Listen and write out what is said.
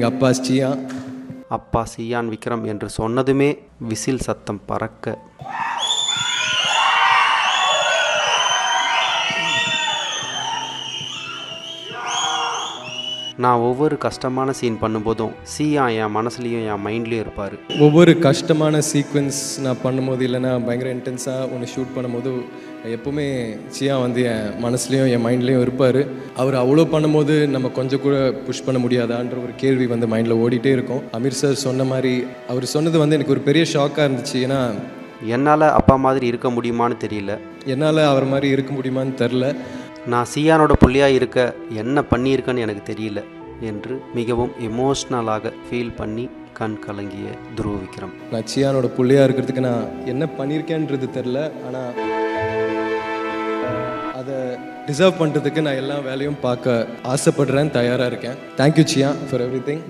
எங்கள் அப்பா சியான் அப்பா சியான் விக்ரம் என்று சொன்னதுமே விசில் சத்தம் பறக்க. நான் ஒவ்வொரு கஷ்டமான சீன் பண்ணும்போதும் சியா என் மனசுலேயும் என் மைண்ட்லேயும் இருப்பார். ஒவ்வொரு கஷ்டமான சீக்வன்ஸ் நான் பண்ணும்போது இல்லைன்னா பயங்கர இன்டென்ஸாக ஒன்று ஷூட் பண்ணும்போது எப்போவுமே சியா வந்து என் மனசுலேயும் என் மைண்ட்லேயும் இருப்பார். அவர் அவ்வளோ பண்ணும்போது நம்ம கொஞ்சம் கூட புஷ் பண்ண முடியாதான்ற ஒரு கேள்வி வந்து மைண்டில் ஓடிட்டே இருக்கும். அமீர் சார் சொன்ன மாதிரி அவர் சொன்னது வந்து எனக்கு ஒரு பெரிய ஷாக்காக இருந்துச்சு. ஏன்னா என்னால் அப்பா மாதிரி இருக்க முடியுமான்னு தெரியல. என்னால் அவர் மாதிரி இருக்க முடியுமான்னு தெரில நான் சியானோட புள்ளியாக இருக்க என்ன பண்ணியிருக்கேன்னு எனக்கு தெரியல என்று மிகவும் எமோஷ்னலாக ஃபீல் பண்ணி கண் கலங்கிய துருவ விக்ரம். நான் சியானோட புள்ளையாக இருக்கிறதுக்கு நான் என்ன பண்ணியிருக்கேன்றது தெரில ஆனால் அதை டிசர்வ் பண்ணுறதுக்கு நான் எல்லா வேலையும் பார்க்க ஆசைப்படுறேன் தயாராக இருக்கேன். Thank you chia for every thing